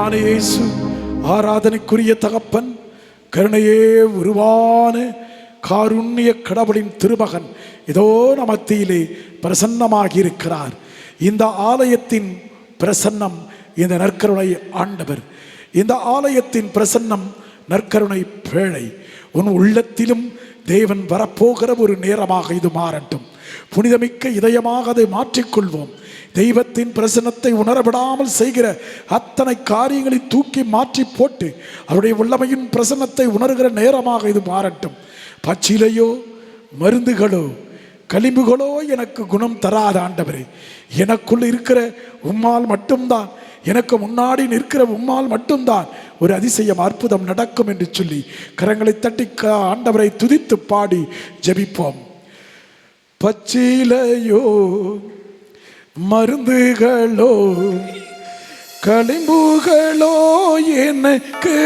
ஆண்டவரான இயேசு ஆராதனைக்குரிய தகப்பன் கருணையே உருவான காருண்ய கடவுளின் திருமகன் இதோ நமத்தியிலே பிரசன்னமாகி இருக்கிறார் இந்த ஆலயத்தின் பிரசன்னம் இந்த நற்கருணை ஆண்டவர். இந்த ஆலயத்தின் பிரசன்னம் நற்கருணை பேழை. உன் உள்ளத்திலும் தேவன் வரப்போகிற ஒரு நேரமாக இது மாறட்டும். புனிதமிக்க இதயமாக அதை மாற்றிக்கொள்வோம். தெய்வத்தின் பிரசன்னத்தை உணரப்படாமல் செய்கிற அத்தனை காரியங்களை தூக்கி மாற்றி போட்டு அவருடைய வல்லமையின் பிரசன்னத்தை உணர்கிற நேரமாக இது மாறட்டும். பச்சிலையோ மருந்துகளோ களிம்புகளோ எனக்கு குணம் தராத ஆண்டவரே. எனக்குள் இருக்கிற உம்மால் மட்டும்தான் எனக்கு முன்னாடி நிற்கிற உம்மால் மட்டும்தான் ஒரு அதிசயம் அற்புதம் நடக்கும் என்று சொல்லி கரங்களை தட்டி ஆண்டவரை துதித்து பாடி ஜெபிப்போம். பச்சிலையோ மருந்துகளோ களிம்புகளோ எனக்கு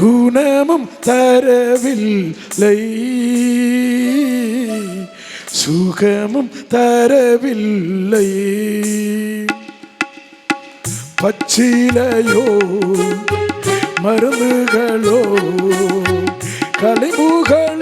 குணமும் தரவில்லை சுகமும் தரவில்லை பச்சிலையோ மருந்துகளோ கலிமுகளோ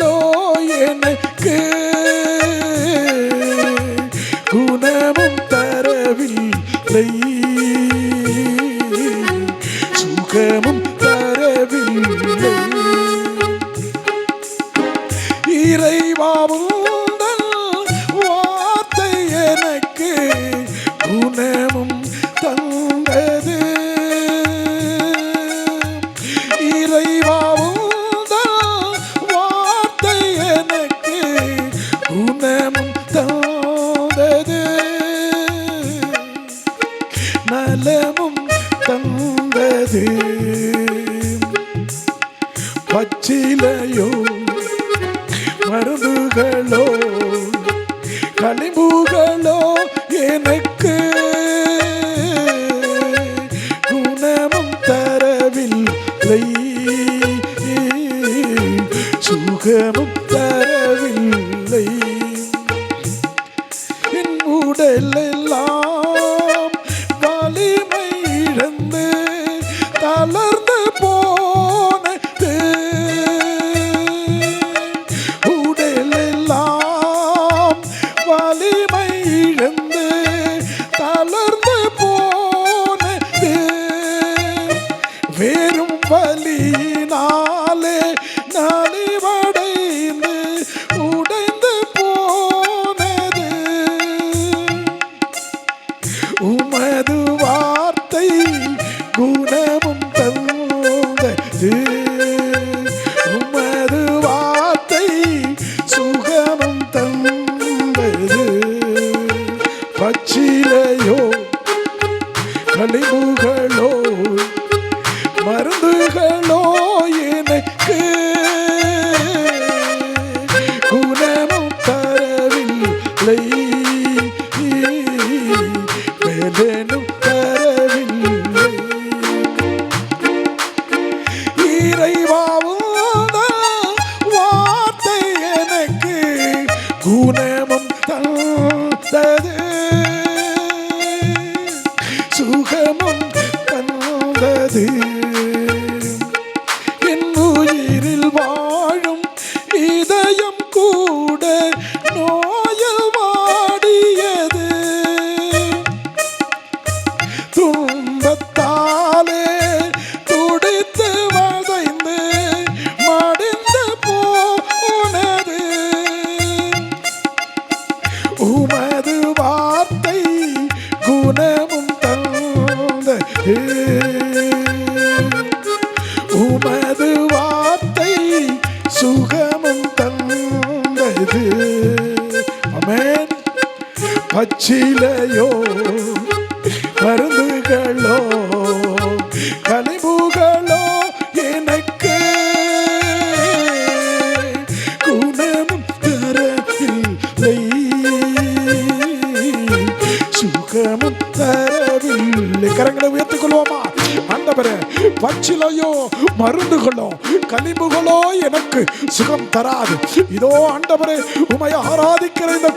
கனிவுகளோ கனிவுகளோ எனக்கு குணமும் தரவில்லை. சுகமும் உமது மருந்துகளோ கனிவுகளோ எனக்கு சுகம் தராது. இதோ ஆண்டவரே உமை ஆராதிக்கிற இந்த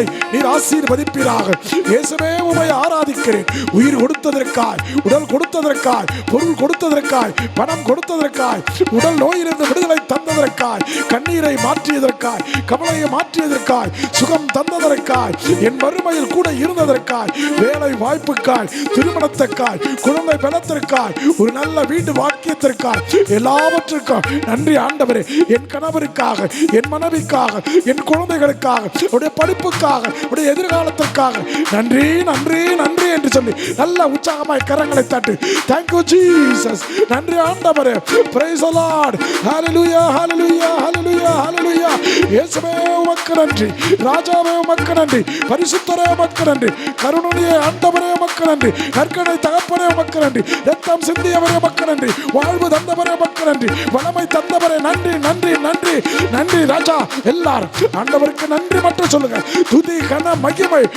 கூட்டத்தை நீர் ஆசீர்வதிப்பீராக. இயேசுவே உமை ஆராதிக்கிறேன். உயிர் கொடுத்ததற்காய் உடல் கொடுத்ததற்காய் பொருள் கொடுத்ததற்காய் பணம் கொடுத்ததற்காய் உடல் நோயிலிருந்து விடுதலை தந்ததற்காய் கண்ணீரை மாற்றியதற்காய் கவலையை மாற்றியதற்காய் சுகம் தந்ததற்காய் என் வறுமையில் கூட இருந்ததற்காய் வேலை வாய்ப்புக்காய் திருமணத்திற்காய் குழந்தை பலத்திற்காய் ஒரு நல்ல வீட்டு வாக்கியத்திற்காய் எல்லாவற்றிற்கும் நன்றி ஆண்டவரே. என் கணவருக்காக என் மனைவிக்காக என் குழந்தைகளுக்காக உடைய படிப்புக்காக உடைய எதிர்காலத்திற்காக. நன்றி நன்றி நன்றி. என்று சொல்லி நல்ல உற்சாகமாய் கரங்களை தட்டு. தேங்க்யூ ஜீசஸ் நன்றி ஆண்டவரே. பிரைஸ் லார்ட் ஹalleluya ஹalleluya ஹalleluya ஹalleluya இயேசுவே உமக்கு நன்றி. ராஜாவே உமக்கு நன்றி. பரிசுத்தரே உமக்கு நன்றி. கருணையே ஆண்டவரே உமக்கு நன்றி. நற்கடை தகப்பனே உமக்கு நன்றி. ரத்தம் சிந்தியவரே உமக்கு நன்றி. வாழ்வு தந்தவரே உமக்கு நன்றி. வளமை தந்தவரே நன்றி நன்றி நன்றி. நன்றி ராஜா எல்லாரும். ஆண்டவருக்கு நன்றி மட்டும் சொல்லுங்க. துதி கன மகிமை.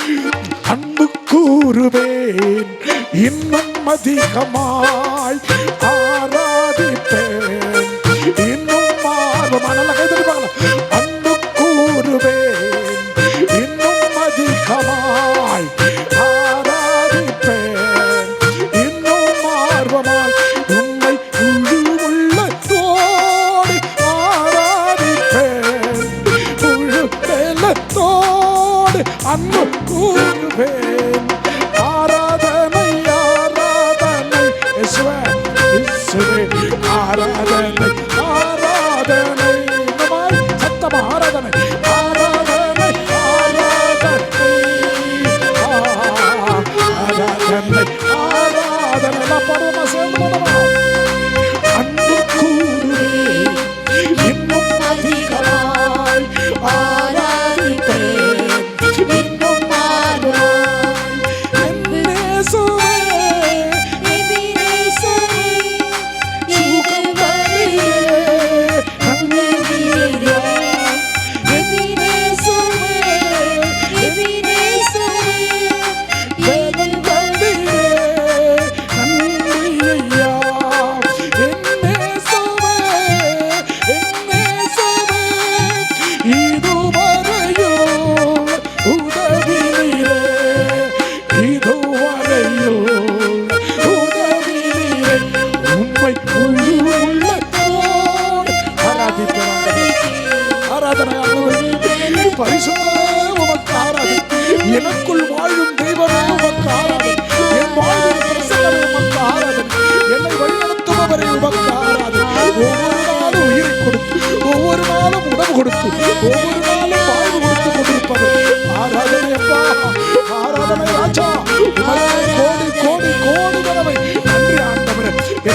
அன்பு கூறுவே இன்னும் அதிகமாய் ஆராதிப்பேன்.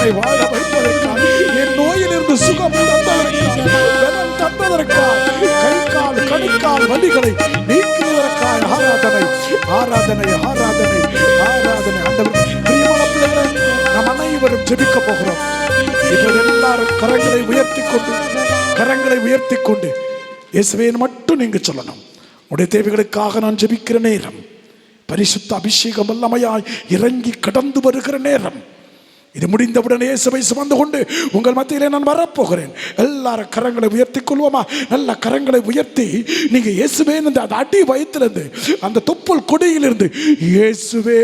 என்னை வாழ வைப்பதற்காக என் நோயிலிருந்து சுகம் தந்ததற்காக தந்ததற்காக கை கால் கணுக்கால் வலிகளை நீக்குவதற்காக ஆராதனை ஆராதனை ஆராதனை ஆராதனை. அந்த பிரியமான பிள்ளைகளே நம் அனைவரும் ஜெபிக்க போகிறோம். இப்போது எல்லாரும் கரங்களை உயர்த்தி கொண்டு கரங்களை உயர்த்தி கொண்டு இயேசுவேன் மட்டும் நீங்க சொல்லணும். உடைய தேவைகளுக்காக நான் ஜெபிக்கிற நேரம் பரிசுத்த அபிஷேகம் வல்லமையாய் இறங்கி கடந்து வருகிற நேரம் இது முடிந்தவுடனே இயேசுவை சுமந்து கொண்டு உங்கள் மத்தியிலே நான் வரப்போகிறேன். எல்லாரும் கரங்களை உயர்த்தி கொள்வோமா? நல்ல கரங்களை உயர்த்தி நீங்கள் இயேசுவே அந்த அடி வயிற்றுலேருந்து அந்த தொப்புள் கொடியிலிருந்து இயேசுவே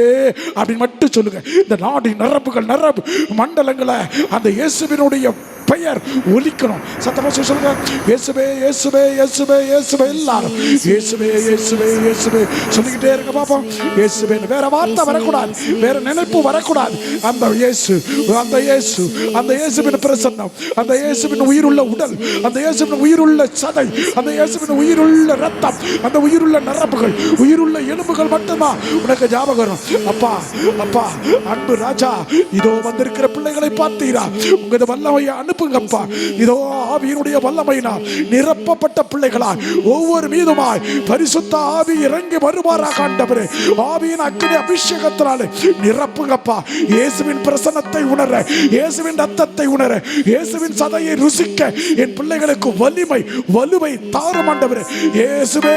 அப்படின்னு மட்டும் சொல்லுங்கள் இந்த நாடி நரம்புகள் நரம்பு மண்டலங்களை அந்த இயேசுவினுடைய பெயர் ஒலிக்கணும். சத்தமா சொல்லுங்க. இயேசுவே இயேசுவே இயேசுவே இயேசுவே எல்லாரும். இயேசுவே இயேசுவே இயேசுவே. சொல்லிக்கிட்டே இருங்க பாப்போம். இயேசுவே வேற வார்த்தை வரக்கூடாது. வேற நினைப்பு வரக்கூடாது. அந்த இயேசு அந்த இயேசு அந்த இயேசுவின் பிரசன்னம் அந்த இயேசுவின் உயிருள்ள உடல் அந்த இயேசுவின் உயிருள்ள சதை அந்த இயேசுவின் உயிருள்ள ரத்தம் அந்த உயிருள்ள நரம்புகள் உயிருள்ள எலும்புகள் மட்டும்தான் உனக்கு ஞாபகம் அப்பா அப்பா அன்பு ராஜா இதோ வந்திருக்கிற பிள்ளைகளை பார்த்தீரா? உங்களது வல்லமையை அனுப்புங்கப்பா இதோ ஆவியினுடைய வல்லமையினால் நிரப்பப்பட்ட பிள்ளைகளாய் ஒவ்வொரு மீதுமாய் பரிசுத்த ஆவி இறங்கி வருவாராக ஆண்டவரே. ஆவியின் அக்கினி அபிஷேகத்தினாலே நிரப்புங்கப்பா. இயேசுவின் பிரசன்னத்தை உணர இயேசுவின் ரத்தத்தை உணர இயேசுவின் சதையை ருசிக்க என் பிள்ளைகளுக்கு வலிமை வலுவை தாரும் ஆண்டவரே. இயேசுவே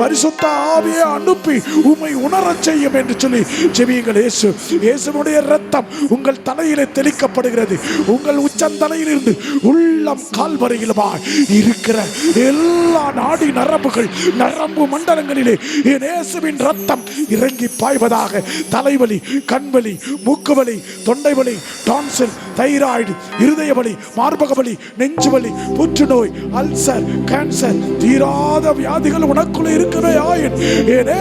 பரிசுத்த ஆவியை அனுப்பி உம்மை உணரச் செய்யும் என்று சொல்லி ஜெபியுங்கள் இயேசு. இயேசுனுடைய ரத்தம் உங்கள் தலையிலே தெளிக்கப்படுகிறது. உங்கள் உச்சந்தலையில் தொடங்கிலிருந்து உள்ளம் கால்வரையிலுமாய் இருக்கிற எல்லா நாடி நரம்புகள் நரம்பு மண்டலங்களிலே என் இயேசுவின் ரத்தம் இறங்கி பாய்வதாக தலைவலி கண்வலி மூக்குவலி தொண்டை வலி டான்சில் தைராய்டு இருதய வலி மார்பக வலி நெஞ்சு வலி புற்றுநோய் அல்சர் கேன்சர் தீராத வியாதிகள் உனக்குள்ளே இருக்கவே ஆயின். ஏனே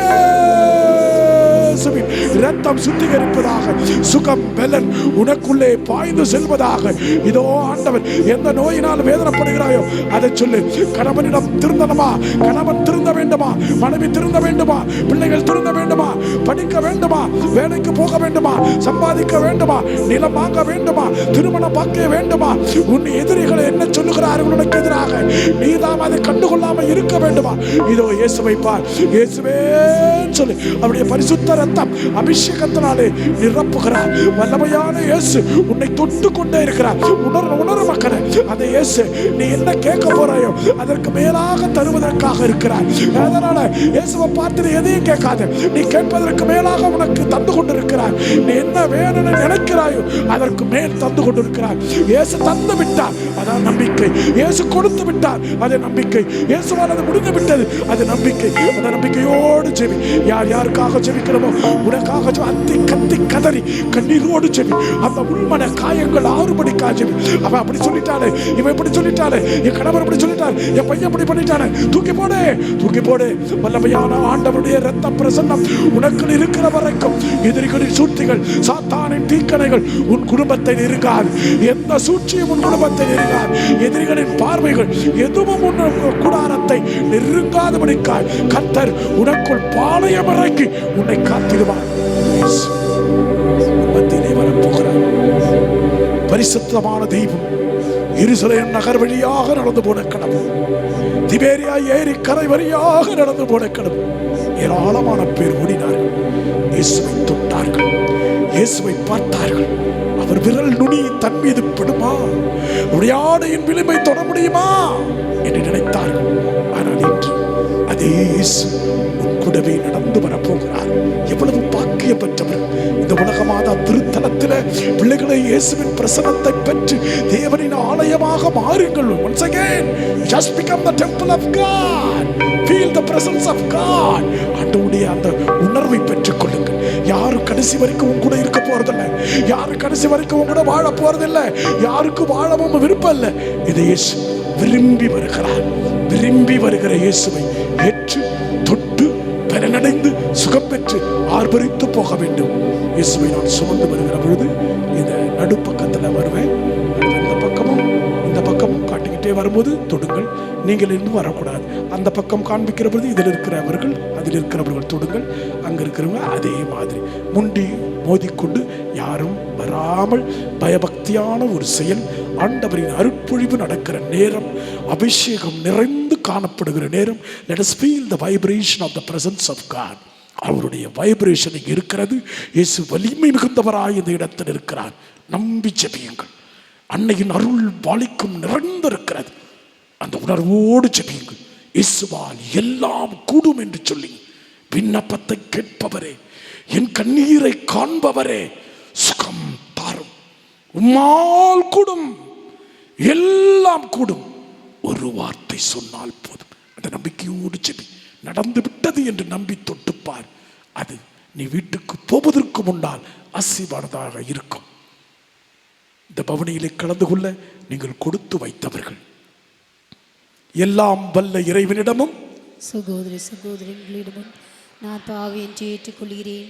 இயேசுவின் இரத்தம் சுத்திகரிப்பதாக சுகம் பலன் உனக்குள்ளே பாய்ந்து செல்வதாக. இதோ ஆண்டவர் எந்த நோயினால் வேதனைப்படுகிறாயோ அதை சொல்லு. கணவனிடம் திருந்தணுமா? கணவன் திருந்த வேண்டுமா? மனைவி திருந்த வேண்டுமா? பிள்ளைகள் திருந்த வேண்டுமா? படிக்க வேண்டுமா? வேலைக்கு போக வேண்டுமா? சம்பாதிக்க வேண்டுமா? நிலம் வாங்க வேண்டுமா? திருமணம் பார்க்க வேண்டுமா? உன் எதிரிகளை என்ன சொல்லுகிறார்கள் உனக்கு எதிராக? நீதான் அதை கண்டுகொள்ளாமல் இருக்க வேண்டுமா? இதோ இயேசுவை பார். இயேசுவே சொல்லு. அவருடைய பரிசுத்தர ரத்தம் அபிஷேகத்தினாலே நிரப்புகிறார். வல்லமையான இயேசு உன்னை தொட்டு கொண்டே இருக்கிறார். உணர் உணர மக்களே அந்த இயேசு நீ என்ன கேட்க போறாயோ அதற்கு மேலாக தருவதற்காக இருக்கிறார். அதனால இயேசுவை பார்த்து நீ எதையும் கேட்காத. நீ கேட்பதற்கு மேலாக உனக்கு தந்து கொண்டிருக்கிறார். நீ என்ன வேணும்னு நினைக்கிறாயோ அதற்கு மேல் தந்து கொண்டிருக்கிறார். இயேசு தந்து விட்டார். அதான் நம்பிக்கை. இயேசு கொடுத்து விட்டார். அது நம்பிக்கை. இயேசுவால் அது முடிந்து விட்டது. அது நம்பிக்கை. அந்த நம்பிக்கையோடு ஜெபி. யார் யாருக்காக ஜெபிக்கிறோமோ உனக்காக அத்தி கத்தி கதறி கண்ணீரோடு ஜெபி அந்த உள்மன காயங்கள் ஆறுபடி ஜெபி அவன் அப்படி சொல்லிட்டாரு இவன் இப்படி சொல்லிட்டாரு என் கணவர் இப்படி சொல்லிட்டாரு என் பையன் இப்படி பண்ணிட்டானே. தூக்கி போடு தூக்கி போடு. வல்லமையான ஆண்டவருடைய ரத்த பிரசன்னம் உனக்கு இருக்கிற வரைக்கும். எதிரிகளின் சூழ்த்திகள் சாத்தானின் தீக்கணைகள் உன் குடும்பத்தை நெருங்காது. எந்த சூழ்ச்சியும் உன் குடும்பத்தை நெருங்காது. எதிரிகளின் பார்வைகள் எதுவும் உன் கூடாரத்தை நெருங்காதபடிக்காய். கத்தர் உனக்குள் பாளையம் இறக்கி உன்னை காத்திடுவார் மத்தியிலே வரப்போகிறார் பரிசுத்தமான தெய்வம். இருசலையும் நகர் வழியாக நடந்து போன கனவு. திபேரியா ஏரி கரை வழியாக நடந்து போன கனவு. ஏராளமான பேர் ஓடினார்கள். இயேசுவை தொட்டார்கள். இயேசுவை பார்த்தார்கள். அவர் விரல் நுனி தன் மீது படுமா? உடையாடையின் விளிம்பை தொட முடியுமா? என்று நினைத்தார்கள். ஆனால் இன்று அதே இயேசு கூடவே நடந்து வரப்போகிறார். எவ்வளவு பாக்கிய பெற்றவர் இந்த உலகமாதா திருத்தலத்தில் பிள்ளைகளை இயேசுவின் பிரசனத்தை பெற்று தேவனின் ஆலயமாக மாறுங்கள். Once again just become the temple of God. Feel the presence of God. ஆண்டவுடைய அந்த உணர்வை பெற்றுக் கொள்ளுங்கள் யாரும் கடைசி வரைக்கும் உன் கூட இருக்க போறதில்லை. யாரும் கடைசி வரைக்கும் உங்க கூட வாழ போறதில்லை. யாருக்கும் வாழவும் விருப்பம் இல்லை. இதை இயேசு விரும்பி வருகிறார். விரும்பி வருகிற இயேசுவை சுகம் பெற்று ஆர்ப்பரித்து போக வேண்டும். இயேசுவை நான் சுமந்து வருகிற பொழுது இந்த நடுப்பக்கத்தில் வருவேன். இந்த பக்கமும் இந்த பக்கமும் காட்டிக்கிட்டே வரும்போது தொடுங்கள். நீங்கள் இன்னும் வரக்கூடாது. அந்த பக்கம் காண்பிக்கிற பொழுது இதில் இருக்கிறவர்கள் அதில் இருக்கிறவர்கள் தொடுங்கள். அங்கே இருக்கிறவங்க அதே மாதிரி. முண்டி மோதிக்கொண்டு யாரும் வராமல் பயபக்தியான ஒரு செயல் ஆண்டவரின் அருட்பொழிவு நடக்கிற நேரம் அபிஷேகம் நிறைந்து காணப்படுகிற நேரம். Let us feel the vibration of the presence of அவருடைய வைப்ரேஷன் இருக்கிறது. இயேசு வலிமை மிகுந்தவராய் இந்த இடத்தில் இருக்கிறார். நம்பி ஜெபியுங்கள். அன்னையின் அருள் பாலிக்கும் நிறைந்திருக்கிறது அந்த உணர்வோடு ஜெபியுங்கள். இயேசுவால் எல்லாம் கூடும் என்று சொல்லி விண்ணப்பத்தை கேட்பவரே என் கண்ணீரை காண்பவரே சுகம் தாரும். உம்மால் கூடும். எல்லாம் கூடும். ஒரு வார்த்தை சொன்னால் போதும். அந்த நம்பிக்கையோடு செபி நடந்து விட்டது என்று நம்பி தொட்டுப்பார். அது நீ வீட்டுக்கு போவதற்கு முன்னால் அசிவானதாக இருக்கும். இந்த பவனியிலே கலந்து கொள்ள நீங்கள் கொடுத்து வைத்தவர்கள். எல்லாம் வல்ல இறைவனிடமும் சகோதரி சகோதரிகளிடமும் நான் பாவி என்று ஏற்றுக்கொள்கிறேன்.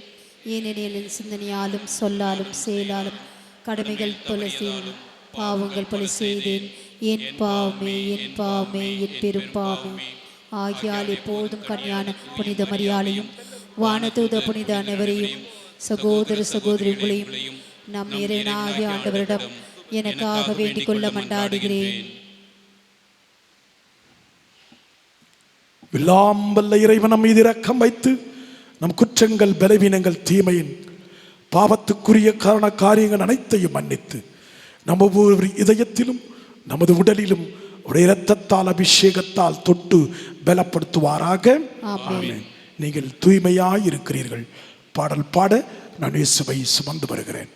ஏனெனில் என் சிந்தனையாலும் சொல்லாலும் செயலாலும் கடமைகள் பல செய்தேன் பாவங்கள் பல செய்தேன். என் பாவமே என் பாவமே என் பெரும் பாவமே. ஆகியால் எப்போதும் கன்னியான புனித மரியாதையும் வானதூத புனித அனைவரையும் சகோதர சகோதரிகளையும் நம் இறைவனாகிய ஆண்டவரிடம் எனக்காக வேண்டிக் கொள்ள மண்டாடுகிறேன் எல்லாம் வல்ல இறைவன் நம் மீது இரக்கம் வைத்து நம் குற்றங்கள் பலவீனங்கள் தீமையின் பாவத்துக்குரிய காரண காரியங்கள் அனைத்தையும் மன்னித்து நம்ம ஒவ்வொரு இதயத்திலும் நமது உடலிலும் உடைய இரத்தத்தால் அபிஷேகத்தால் தொட்டு பலப்படுத்துவாராக. நீங்கள் தூய்மையாய் இருக்கிறீர்கள். பாடல் பாட நான் இயேசுவை சுமந்து வருகிறேன்.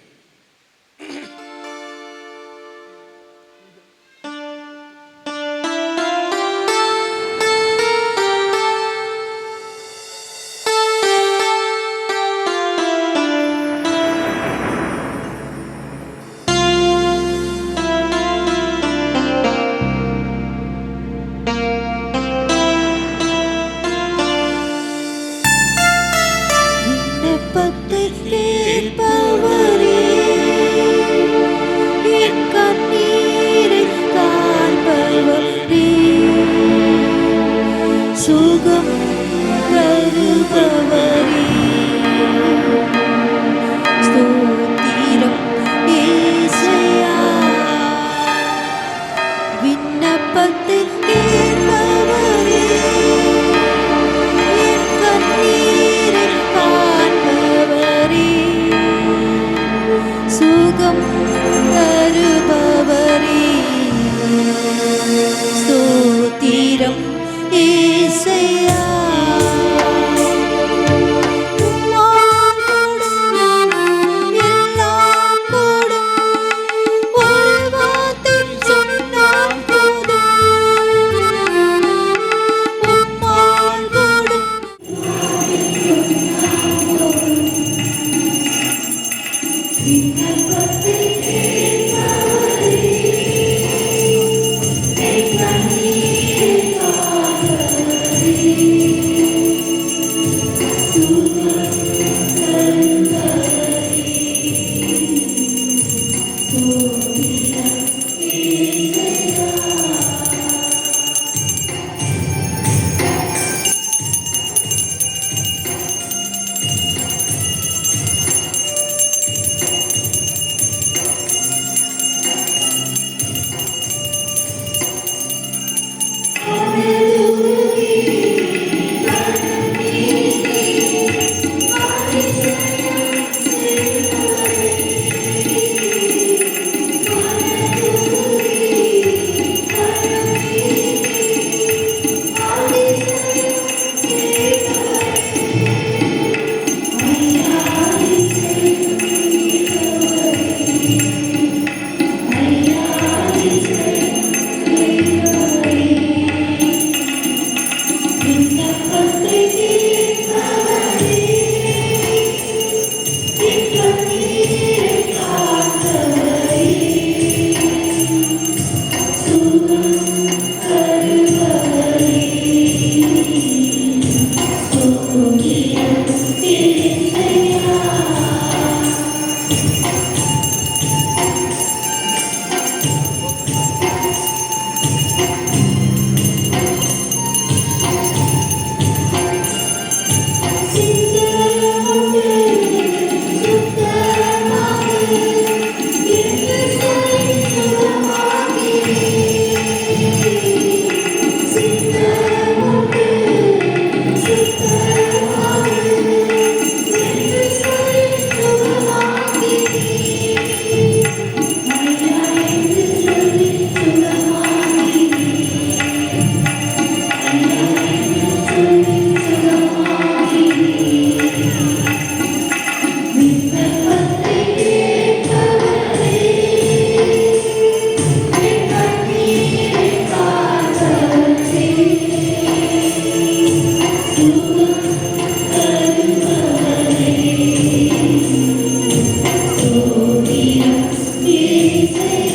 Jesus.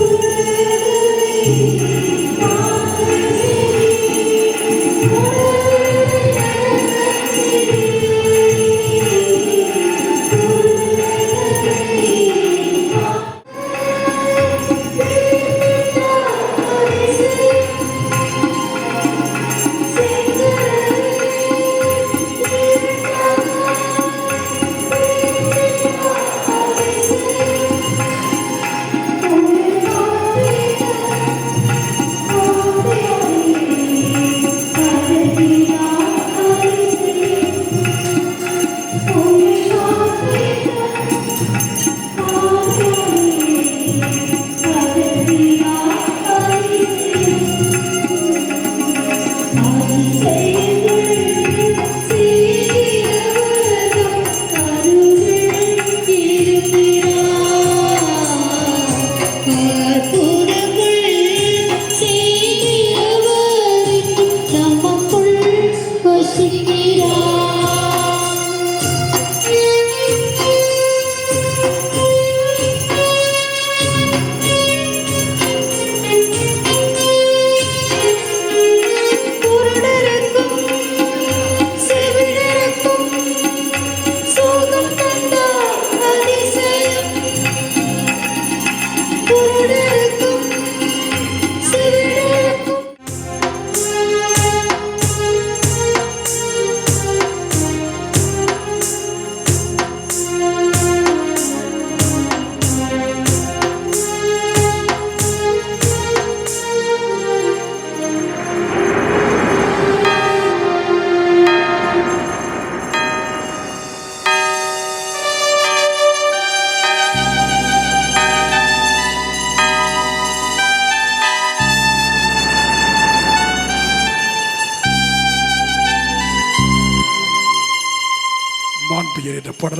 சோகம்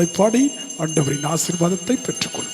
பாடலை பாடி ஆண்டவரின் ஆசீர்வாதத்தை பெற்றுக்கொள்வோம்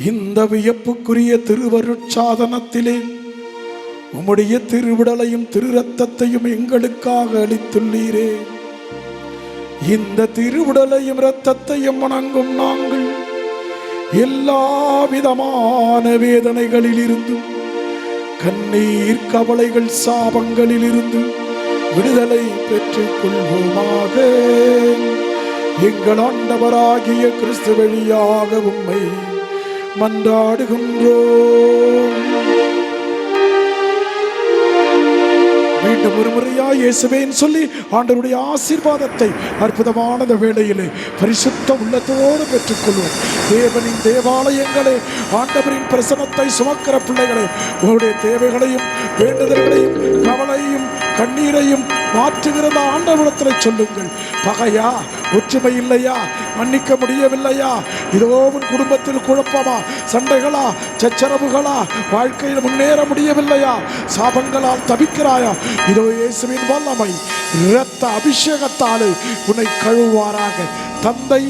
இந்த வியப்புக்குரிய திருவருட்சாதனத்திலே உம்முடைய திருவிடலையும் திரு ரத்தத்தையும் எங்களுக்காக அளித்துள்ளீரே. இந்த திருவுடலையும் இரத்தத்தையும் வணங்கும் நாங்கள் எல்லா விதமான வேதனைகளில் இருந்தும் கண்ணீர் கவலைகள் சாபங்களில் இருந்து விடுதலை பெற்றுக் கொள்வோமாக எங்கள் ஆண்டவராகிய கிறிஸ்து வழியாக உண்மை மன்றாடுகின்றோம் மீண்டும் ஒரு முறையா இயேசுவேன் சொல்லி ஆண்டவருடைய ஆசீர்வாதத்தை அற்புதமான வேளையிலே பரிசுத்த உள்ளத்தோடு பெற்றுக்கொள்வோம். தேவனின் தேவாலயங்களே ஆண்டவரின் பிரசனத்தை சுமக்கிற பிள்ளைகளே உங்களுடைய தேவைகளையும் வேண்டுதல்களையும் கவலையும் கண்ணீரையும் மாற்றுகிறத ஆண்டவரத்தில் சொல்லுங்கள். பகையா ஒற்றுமை இல்லையா? மன்னிக்க முடியவில்லையா? இதோ உன் குடும்பத்தில் குழப்பமா? சண்டைகளா? சச்சரவுகளா? வாழ்க்கையில் முன்னேற முடியவில்லையா? சாபங்களால் தவிக்கிறாயா? இதோ இயேசுவின் வல்லமை இரத்த அபிஷேகத்தாலே உன்னை கழுவாராக தந்தை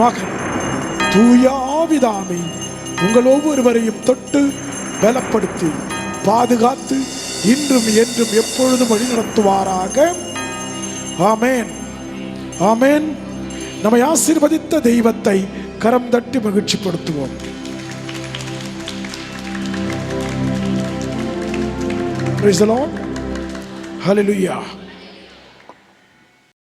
மகன் தூயாவிதாமை உங்கள் ஒவ்வொருவரையும் தொட்டு பலப்படுத்தி பாதுகாத்து இன்றும் என்றும் எப்பொழுதும் வழிநடத்துவாராக ஆமேன் ஆமேன் நம்மை ஆசீர்வதித்த தெய்வத்தை கரம் தட்டி மகிழ்ச்சிப்படுத்துவோம் Praise the Lord. Hallelujah.